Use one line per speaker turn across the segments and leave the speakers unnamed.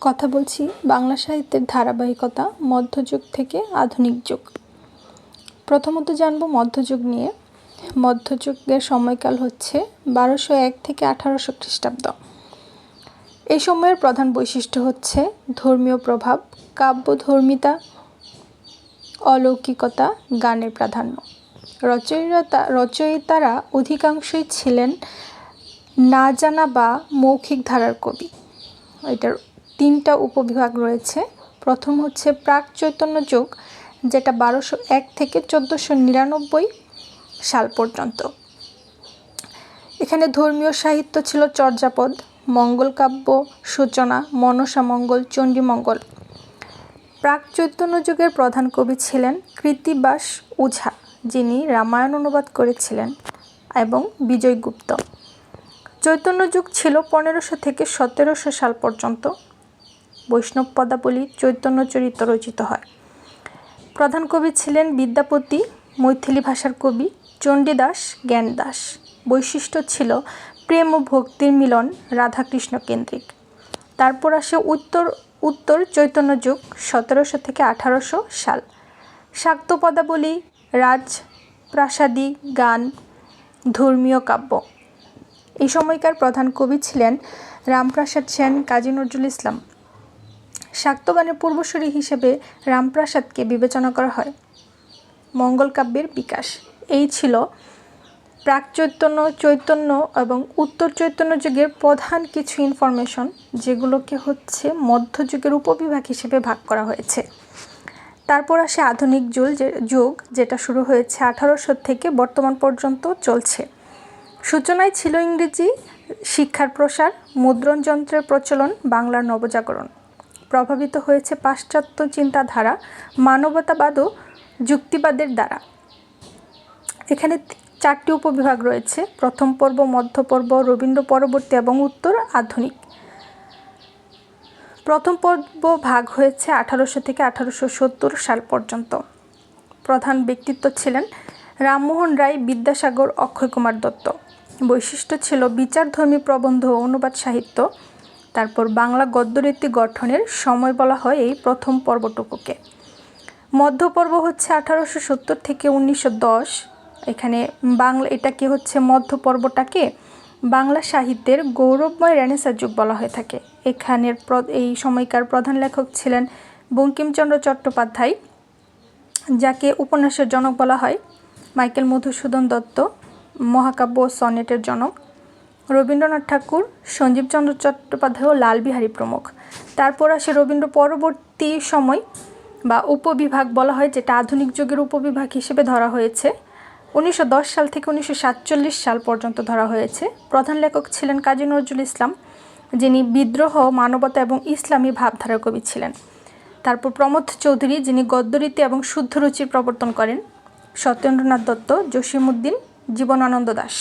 কথা বলছি বাংলা সাহিত্যের ধারাবাহিকতা, মধ্যযুগ থেকে আধুনিক যুগ। প্রথমত জানব মধ্যযুগ নিয়ে। মধ্যযুগের সময়কাল হচ্ছে বারোশো এক থেকে আঠারোশো খ্রিস্টাব্দ। এই সময়ের প্রধান বৈশিষ্ট্য হচ্ছে ধর্মীয় প্রভাব, কাব্যধর্মিতা, অলৌকিকতা, গানের প্রাধান্য। রচয়িতা, রচয়িতারা অধিকাংশই ছিলেন না জানা বা মৌখিক ধারার কবি। এটার তিনটা উপবিভাগ রয়েছে। প্রথম হচ্ছে প্রাক চৈতন্য যুগ, যেটা বারোশো এক থেকে চোদ্দোশো নিরানব্বই সাল পর্যন্ত। এখানে ধর্মীয় সাহিত্য ছিল চর্যাপদ, মঙ্গল কাব্য, সূচনা, মনসা মঙ্গল চণ্ডীমঙ্গল প্রাক চৈতন্য যুগের প্রধান কবি ছিলেন কৃতিবাস ওঝা যিনি রামায়ণ অনুবাদ করেছিলেন, এবং বিজয়গুপ্ত। চৈতন্য যুগ ছিল পনেরোশো থেকে সতেরোশো সাল পর্যন্ত। বৈষ্ণব পদাবলী চৈতন্য চরিত্র রচিত হয়। প্রধান কবি ছিলেন বিদ্যাপতি, মৈথিলি ভাষার কবি চণ্ডীদাস জ্ঞানদাস। বৈশিষ্ট্য ছিল প্রেম ও ভক্তির মিলন রাধাকৃষ্ণ কেন্দ্রিক। তারপর আসে উত্তর উত্তর চৈতন্য যুগ, সতেরোশো থেকে আঠারোশো সাল। শাক্ত পদাবলী, রাজ, প্রাসাদী, গান, ধর্মীয় কাব্য। এই সময়কার প্রধান কবি ছিলেন রামপ্রসাদ সেন কাজী নজরুল ইসলাম। শাক্তগানের পূর্বসূরি হিসেবে রামপ্রাসাদকে বিবেচনা করা হয়। মঙ্গল কাব্যের বিকাশ। এই ছিল প্রাক চৈতন্য চৈতন্য এবং উত্তর চৈতন্য যুগের প্রধান কিছু ইনফরমেশন যেগুলোকে হচ্ছে মধ্যযুগের উপবিভাগ হিসেবে ভাগ করা হয়েছে। তারপর আসে আধুনিক যুগ যুগ, যেটা শুরু হয়েছে আঠারোশো থেকে বর্তমান পর্যন্ত চলছে। সূচনায় ছিল ইংরেজি শিক্ষার প্রসার, মুদ্রণ যন্ত্রের প্রচলন, বাংলার নবজাগরণ। প্রভাবিত হয়েছে পাশ্চাত্য চিন্তাধারা মানবতাবাদ ও যুক্তিবাদের দ্বারা। এখানে চারটি উপবিভাগ রয়েছে, প্রথম পর্ব, মধ্য পর্ব, রবীন্দ্র পরবর্তী এবং উত্তর আধুনিক। প্রথম পর্ব ভাগ হয়েছে আঠারোশো থেকে আঠারোশো সত্তর সাল পর্যন্ত। প্রধান ব্যক্তিত্ব ছিলেন রামমোহন রায় বিদ্যাসাগর অক্ষয় কুমার দত্ত। বৈশিষ্ট্য ছিল বিচারধর্মী প্রবন্ধ অনুবাদ সাহিত্য। তারপর বাংলা গদ্যরীতি গঠনের সময় বলা হয় এই প্রথম পর্বটুকুকে। মধ্যপর্ব হচ্ছে আঠারোশো সত্তর থেকে উনিশশো দশ। এখানে বাংলা, এটাকে হচ্ছে মধ্য পর্বটাকে বাংলা সাহিত্যের গৌরবময় রেনেসার যুগ বলা হয়ে থাকে। এখানের এই সময়কার প্রধান লেখক ছিলেন বঙ্কিমচন্দ্র চট্টোপাধ্যায়, যাকে উপন্যাসের জনক বলা হয়। মাইকেল মধুসূদন দত্ত, মহাকাব্য সনেটের জনক। রবীন্দ্রনাথ ঠাকুর সঞ্জীবচন্দ্র চট্টোপাধ্যায় ও লালবিহারী প্রমুখ। তারপর আসে রবীন্দ্র পরবর্তী সময় বা উপবিভাগ বলা হয়, যেটা আধুনিক যুগের উপবিভাগ হিসেবে ধরা হয়েছে। উনিশশো দশ সাল থেকে উনিশশো সাতচল্লিশ সাল পর্যন্ত ধরা হয়েছে। প্রধান লেখক ছিলেন কাজী নজরুল ইসলাম, যিনি বিদ্রোহ, মানবতা এবং ইসলামী ভাবধারার কবি ছিলেন। তারপর প্রমোদ চৌধুরী, যিনি গদ্যরীতি এবং শুদ্ধ রুচির প্রবর্তন করেন। সত্যেন্দ্রনাথ দত্ত জসিমুদ্দিন জীবনানন্দ দাস।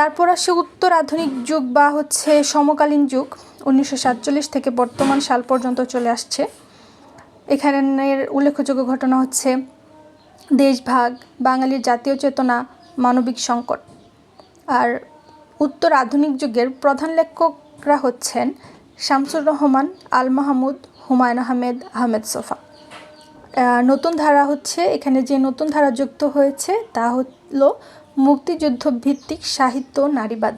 তারপর আসে উত্তর আধুনিক যুগ বা হচ্ছে সমকালীন যুগ। উনিশশো সাতচল্লিশ থেকে বর্তমান সাল পর্যন্ত চলে আসছে। এখানের উল্লেখযোগ্য ঘটনা হচ্ছে দেশভাগ, বাঙালির জাতীয় চেতনা, মানবিক সংকট। আর উত্তর আধুনিক যুগের প্রধান লেখকরা হচ্ছেন শামসুর রহমান, আল মাহমুদ, হুমায়ুন আহমেদ আহমেদ সোফা। নতুন ধারা হচ্ছে, এখানে যে নতুন ধারা যুক্ত হয়েছে তা হলো মুক্তিযুদ্ধ ভিত্তিক সাহিত্য নারীবাদ।